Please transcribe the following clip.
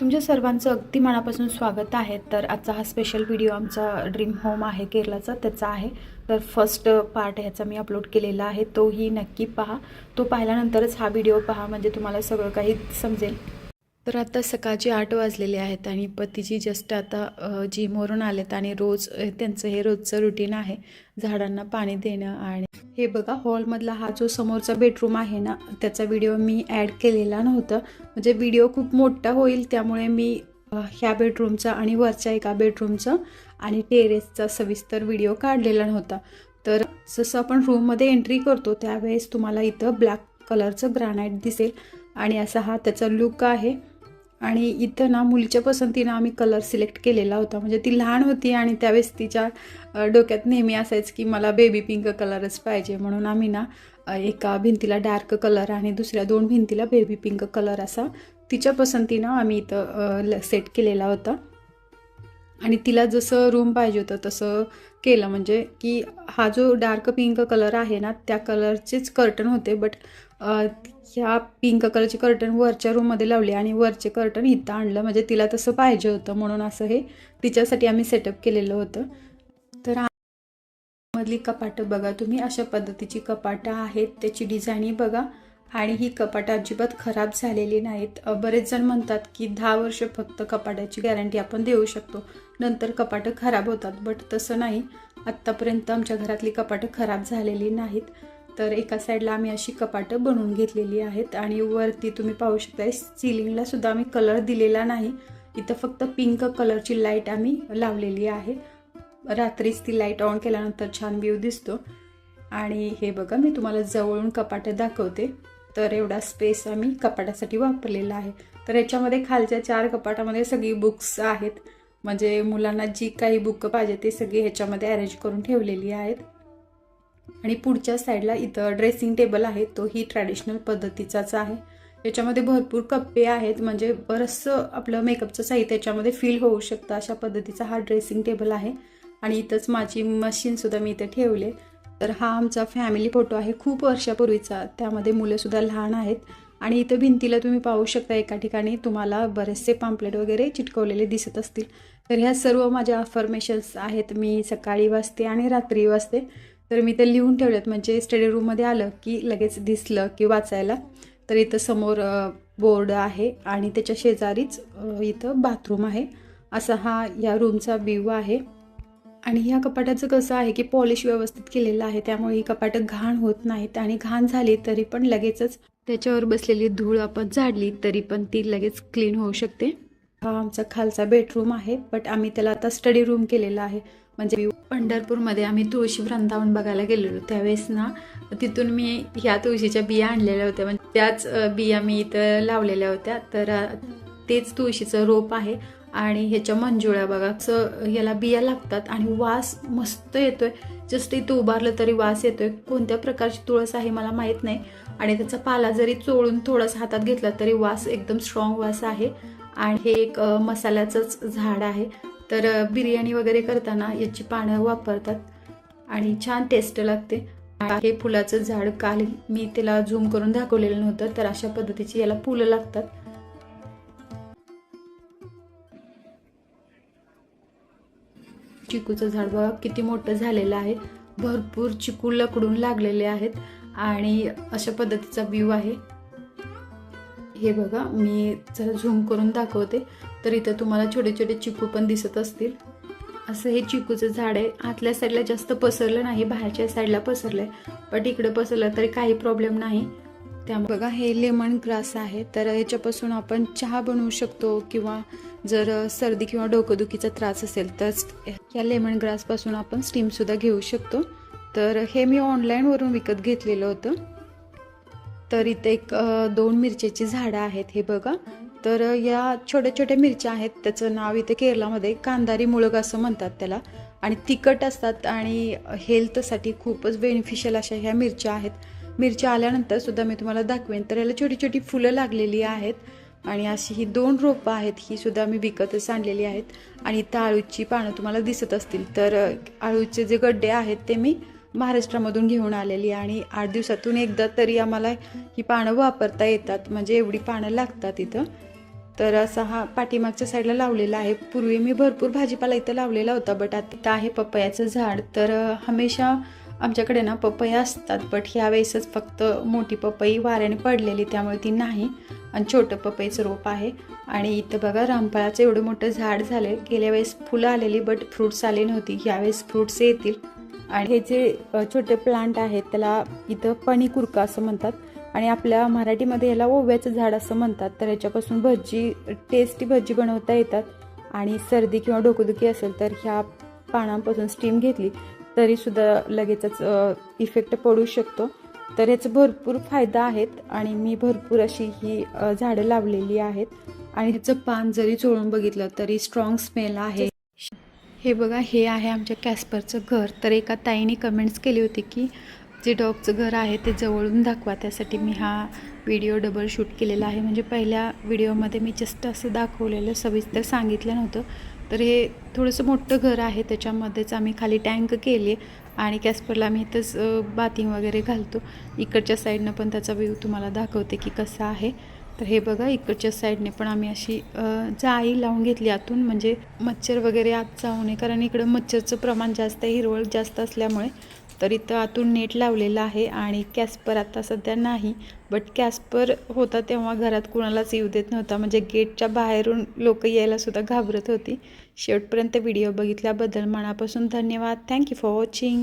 तुमच्या सर्वांचं अगदी मनापासून स्वागत आहे. तर आजचा हा स्पेशल व्हिडिओ आमचा ड्रीम होम आहे केरलाचा त्याचा आहे. तर फर्स्ट पार्ट ह्याचा मी अपलोड केलेला आहे. तोही नक्की पहा. तो पाहिल्यानंतरच हा व्हिडिओ पहा म्हणजे तुम्हाला सगळं काही समजेल. तर आता सकाळचे आठ वाजलेले आहेत आणि पतीजी जस्ट आता जिमवरून आलेत आणि रोज त्यांचं हे रोजचं रुटीन आहे झाडांना पाणी देणं आणि हे बघा हॉलमधला हा जो समोरचा बेडरूम आहे ना त्याचा व्हिडिओ मी ॲड केलेला नव्हता. म्हणजे व्हिडिओ खूप मोठा होईल त्यामुळे मी ह्या बेडरूमचा आणि वरच्या एका बेडरूमचं आणि टेरेसचा सविस्तर व्हिडिओ काढलेला नव्हता. तर जसं आपण रूममध्ये एंट्री करतो त्यावेळेस तुम्हाला इथं ब्लॅक कलरचं ग्रॅनाईट दिसेल आणि असा हा त्याचा लुक आहे. आणि इथं ना मुलीच्या पसंतीनं आम्ही कलर सिलेक्ट केलेला होता. म्हणजे ती लहान होती आणि त्यावेळेस तिच्या डोक्यात नेहमी असायचं की मला बेबी पिंक कलरच पाहिजे. म्हणून आम्ही ना एका भिंतीला डार्क कलर आणि दुसऱ्या दोन भिंतीला बेबी पिंक कलर असा तिच्या पसंतीनं आम्ही इथं सेट केलेला होता. आणि तिला जसं रूम पाहिजे होतं तसं केलं. म्हणजे की हा जो डार्क पिंक कलर आहे ना त्या कलरचेच कर्टन होते. बट ह्या पिंक कलरचे कर्टन वरच्या रूममध्ये लावले आणि वरचे कर्टन इथं आणलं. म्हणजे तिला तसं पाहिजे होतं म्हणून असं हे तिच्यासाठी आम्ही सेटअप केलेलं होतं. तर मधली कपाटं बघा तुम्ही. अशा पद्धतीची कपाटं आहेत. त्याची डिझाईनही बघा. आणि ही कपाटं अजिबात खराब झालेली नाहीत. बरेच जण म्हणतात की दहा वर्ष फक्त कपाटाची गॅरंटी आपण देऊ शकतो. नंतर कपाटं खराब होतात. बट तसं नाही. आत्तापर्यंत आमच्या घरातली कपाटं खराब झालेली नाहीत. तर एका साईडला आम्ही अशी कपाटं बनवून घेतलेली आहेत आणि वरती तुम्ही पाहू शकता सिलिंगला सुद्धा आम्ही कलर दिलेला नाही. इथं फक्त पिंक कलरची लाइट आम्ही लावलेली आहे. रात्रीच ती लाइट ऑन केल्यानंतर छान व्ह्यू दिसतो. आणि हे बघा मी तुम्हाला जवळून कपाटं दाखवते. तर एवढा स्पेस आम्ही कपाटासाठी वापरलेला आहे. तर याच्यामध्ये खालच्या चार कपाटामध्ये सगळी बुक्स आहेत. म्हणजे मुलांना जी काही बुक पाहिजे ते सगळी ह्याच्यामध्ये अरेंज करून ठेवलेली आहेत. आणि पुढच्या साईडला इथं ड्रेसिंग टेबल आहे तो ही ट्रॅडिशनल पद्धतीचाच आहे. याच्यामध्ये भरपूर कप्पे आहेत म्हणजे बरंचसं आपलं मेकअपचं साहित्य याच्यामध्ये फील होऊ शकतं अशा पद्धतीचा हा ड्रेसिंग टेबल आहे. आणि इथंच माझी मशीनसुद्धा मी इथे ठेवले तर हा आमचा फॅमिली फोटो आहे खूप वर्षापूर्वीचा. त्यामध्ये मुलंसुद्धा लहान आहेत. आणि इथं भिंतीला तुम्ही पाहू शकता एका ठिकाणी तुम्हाला बरेचसे पाम्पलेट वगैरे चिटकवलेले दिसत असतील. तर ह्या सर्व माझ्या अफर्मेशन्स आहेत मी सकाळी वाचते आणि रात्री वाचते. तर मी ते लिहून ठेवलेत. म्हणजे स्टडी रूममध्ये आलं की लगेच दिसलं की वाचायला. तर इथं समोर बोर्ड आहे आणि त्याच्या शेजारीच इथं बाथरूम आहे. असा हा या रूमचा व्ह्यू आहे. आणि ह्या कपाटाचं कसं आहे की पॉलिश व्यवस्थित केलेलं आहे. त्यामुळे ही कपाटं घाण होत नाहीत आणि घाण झाली तरी पण लगेचच त्याच्यावर बसलेली धूळ आपण झाडली तरी पण ती लगेच क्लीन होऊ शकते. हा आमचा खालचा बेडरूम आहे बट आम्ही त्याला आता स्टडी रूम केलेला आहे. म्हणजे पंढरपूरमध्ये आम्ही तुळशी वृंदावन बघायला गेलेलो. त्यावेळेस ना तिथून मी ह्या तुळशीच्या बिया आणलेल्या होत्या. म्हणजे त्याच बिया मी इथं लावलेल्या होत्या. तर तेच तुळशीचं रोप आहे आणि ह्याच्या मंजुळ्या बघा. असं याला बिया लागतात आणि वास मस्त येतोय. जस्ट इथं उभारलं तरी वास येतोय. कोणत्या प्रकारची तुळस आहे मला माहीत नाही. आणि त्याचा पाला जरी चोळून थोडासा हातात घेतला तरी वास एकदम स्ट्रॉंग वास आहे. आणि हे एक मसाल्याचंच झाड आहे. तर बिर्याणी वगैरे करताना याची पानं वापरतात आणि छान टेस्ट लागते. हे फुलाचं झाड काल मी त्याला झूम करून दाखवलेलं नव्हतं तर अशा पद्धतीची याला फुलं लागतात. चिकूचं झाड बघा किती मोठं झालेलं आहे. भरपूर चिकू लकडून लागलेले आहेत आणि अशा पद्धतीचा व्ह्यू आहे. हे बघा मी जरा झूम करून दाखवते. तर इथं तुम्हाला छोटे छोटे चिकू पण दिसत असतील. असं हे चिकूचं झाड आहे. आतल्या साईडला जास्त पसरलं नाही बाहेरच्या साईडला पसरलं आहे बट इकडं पसरलं तरी काही प्रॉब्लेम नाही. त्यामुळे बघा हे लेमन ग्रास आहे. तर याच्यापासून आपण चहा बनवू शकतो किंवा जर सर्दी किंवा डोकंदुखीचा त्रास असेल तर या लेमन ग्रासपासून आपण स्टीमसुद्धा घेऊ शकतो. तर हे मी ऑनलाईनवरून विकत घेतलेलं होतं. तर इथे एक दोन मिरच्याची झाडं आहेत हे बघा. तर या छोट्या छोट्या मिरच्या आहेत. त्याचं नाव इथे केरलामध्ये कांदारी मुळग असं म्हणतात त्याला. आणि तिखट असतात आणि हेल्थसाठी खूपच बेनिफिशियल अशा ह्या मिरच्या आहेत. मिरच्या आल्यानंतर सुद्धा मी तुम्हाला दाखवेन. तर याला छोटी छोटी फुलं लागलेली आहेत. आणि अशी ही दोन रोपं आहेत ही सुद्धा मी विकतच आणलेली आहेत. आणि इथं आळूची पानं तुम्हाला दिसत असतील. तर आळूचे जे गड्डे आहेत ते मी महाराष्ट्रामधून घेऊन आलेली आणि आठ दिवसातून एकदा तरी आम्हाला ही पानं वापरता येतात. म्हणजे एवढी पानं लागतात इथं. तर असा हा पाठीमागच्या साईडला लावलेला आहे. पूर्वी मी भरपूर भाजीपाला इथं लावलेला होता बट आता आहे पपयाचं झाड. तर हमेशा आमच्याकडे ना पपया असतात बट ह्या वेळेसच फक्त मोठी पपई वाऱ्याने पडलेली त्यामुळे ती नाही. आणि छोटं पपईचं रोप आहे. आणि इथं बघा रामफळाचं एवढं मोठं झाड झालं गेल्या वेळेस फुलं आलेली बट फ्रुट्स आले नव्हती. ह्यावेळेस फ्रुट्स येतील. आणि हे जे छोटे प्लांट आहेत त्याला इथं पणी कुरका असं म्हणतात. आणि आपल्या मराठीमध्ये याला ओव्याचं झाड असं म्हणतात. तर याच्यापासून भजी टेस्टी भजी बनवता येतात. आणि सर्दी किंवा डोकदुखी असेल तर ह्या पानांपासून स्टीम घेतली तरीसुद्धा लगेचच इफेक्ट पडू शकतो. तर याचं भरपूर फायदा आहेत आणि मी भरपूर अशी ही झाडं लावलेली आहेत. आणि ह्याचं पान जरी चोळून बघितलं तरी स्ट्रॉंग स्मेल आहे. हे बघा हे आहे आमच्या कॅस्परचं घर. तर एका ताईने कमेंट्स केली होती की जे डॉगचं घर आहे ते जवळून दाखवा. त्यासाठी मी हा व्हिडिओ डबल शूट केलेला आहे. म्हणजे पहिल्या व्हिडिओमध्ये मी जस्ट असं दाखवलेलं सविस्तर सांगितलं नव्हतं. तर हे थोडंसं मोठं घर आहे. त्याच्यामध्येच आम्ही खाली टँक केली आणि कॅस्परला आम्ही इथंच बाथिंग वगैरे घालतो. इकडच्या साईडनं पण त्याचा व्ह्यू तुम्हाला दाखवते की कसा आहे. तर हे बघा इकडच्या साईडने पण आम्ही अशी जाळी लावून घेतली आतून. म्हणजे मच्छर वगैरे आत जाऊ नये कारण इकडं मच्छरचं प्रमाण जास्त आहे हिरवळ जास्त असल्यामुळे. तर इथं आतून नेट लावलेलं आहे आणि कॅस्पर आता सध्या नाही बट कॅस्पर होता तेव्हा घरात कुणालाच येऊ देत नव्हता. म्हणजे गेटच्या बाहेरून लोक यायला सुद्धा घाबरत होती. शेवटपर्यंत व्हिडिओ बघितल्याबद्दल मनापासून धन्यवाद. Thank you for watching